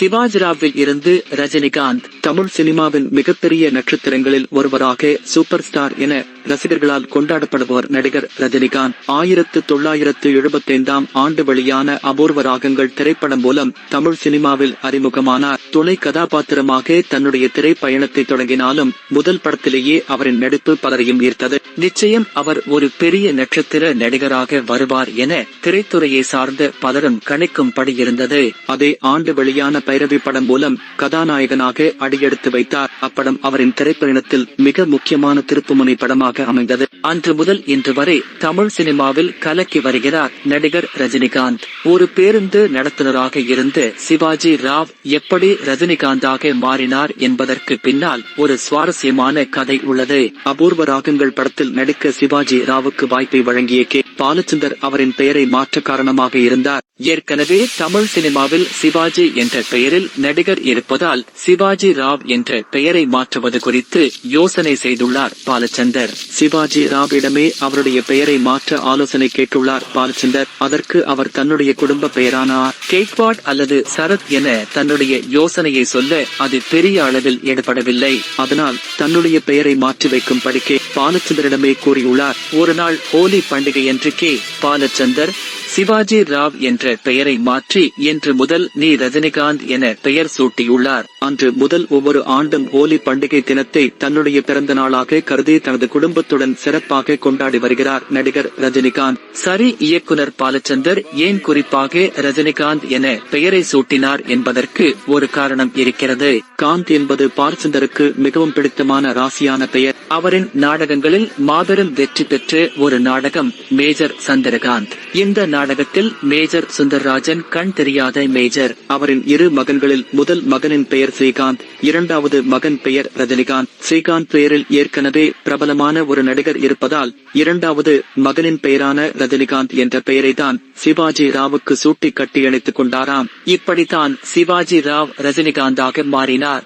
சிவாஜிராவில் இருந்து ரஜினிகாந்த். தமிழ் சினிமாவின் மிகப்பெரிய நட்சத்திரங்களில் ஒருவராக சூப்பர் ஸ்டார் என ரசிகர்களால் கொண்டாடப்படுபவர் நடிகர் ரஜினிகாந்த். ஆயிரத்து தொள்ளாயிரத்து எழுபத்தைந்தாம் ஆண்டு வெளியான அபூர்வ ராகங்கள் திரைப்படம் மூலம் தமிழ் சினிமாவில் அறிமுகமானார். துணை கதாபாத்திரமாக தன்னுடைய திரைப்பயணத்தை தொடங்கினாலும் முதல் படத்திலேயே அவரின் நடிப்பு பலரையும் ஈர்த்தது. நிச்சயம் அவர் ஒரு பெரிய நட்சத்திர நடிகராக வருவார் என திரைத்துறையை சார்ந்த பலரும் கணிக்கும்படி இருந்தது. அதே ஆண்டு வெளியான பைரவி படம் மூலம் கதாநாயகனாக அடியெடுத்து வைத்தார். அப்படம் அவரின் திரைப்பயணத்தில் மிக முக்கியமான திருப்புமுனை படமாக அமைந்தது. அன்று முதல் இன்று வரை தமிழ் சினிமாவில் கலக்கி வருகிறார் நடிகர் ரஜினிகாந்த். ஒரு பேருந்து நடத்துனராக இருந்து சிவாஜி ராவ் எப்படி ரஜினிகாந்தாக மாறினார் என்பதற்கு பின்னால் ஒரு சுவாரஸ்யமான கதை உள்ளது. அபூர்வ ராகங்கள் படத்தில் நடிக்க சிவாஜி ராவுக்கு வாய்ப்பை வழங்கிய கே. பாலச்சந்தர் அவரின் பெயரை மாற்ற காரணமாக இருந்தார். ஏற்கனவே தமிழ் சினிமாவில் சிவாஜி என்ற பெயரில் நடிகர் இருப்பதால் சிவாஜி ராவ் என்ற பெயரை மாற்றுவது குறித்து யோசனை செய்துள்ளார் பாலச்சந்தர். சிவாஜி ராவிடமே அவருடைய பெயரை மாற்ற ஆலோசனை கேட்டுள்ளார் பாலச்சந்தர். அதற்கு அவர் தன்னுடைய குடும்ப பெயரான கேக்வாட் அல்லது சரத் என தன்னுடைய யோசனையை சொல்ல அது பெரிய அளவில் ஈடுபடவில்லை. அதனால் தன்னுடைய பெயரை மாற்றி வைக்கும் படிக்கே பாலச்சந்தரிடமே கூறியுள்ளார். ஒரு நாள் ஹோலி பண்டிகையன்று கே பாலச்சந்தர் சிவாஜி ராவ் என்ற பெயரை மாற்றி இன்று முதல் நீ ரஜினிகாந்த் என பெயர் சூட்டியுள்ளார். அன்று முதல் ஒவ்வொரு ஆண்டும் ஹோலி பண்டிகை தினத்தை தன்னுடைய பிறந்த நாளாக கருதி தனது குடும்பத்துடன் சிறப்பாக கொண்டாடி வருகிறார் நடிகர் ரஜினிகாந்த். சரி இயக்குனர் பாலச்சந்தர் ஏன் குறிப்பாக ரஜினிகாந்த் என பெயரை சூட்டினார் என்பதற்கு ஒரு காரணம் இருக்கிறது. காந்த் என்பது பாலச்சந்தருக்கு மிகவும் பிடித்தமான ராசியான பெயர். அவரின் நாடகங்களில் மாபெரும் வெற்றி பெற்ற ஒரு நாடகம் மேஜர் சந்திரகாந்த். இந்த நாடகத்தில் மேஜர் சுந்தர்ராஜன் கண் தெரியாத மேஜர். அவரின் இரு மகன்களில் முதல் மகனின் பெயர் ஸ்ரீகாந்த் இரண்டாவது மகன் பெயர் ரஜினிகாந்த். ஸ்ரீகாந்த் பெயரில் ஏற்கனவே பிரபலமான ஒரு நடிகர் இருப்பதால் இரண்டாவது மகனின் பெயரான ரஜினிகாந்த் என்ற பெயரை தான் சிவாஜி ராவுக்கு சூட்டி கட்டி அணைத்துக் கொண்டாராம். இப்படித்தான் சிவாஜி ராவ் ரஜினிகாந்தாக மாறினார்.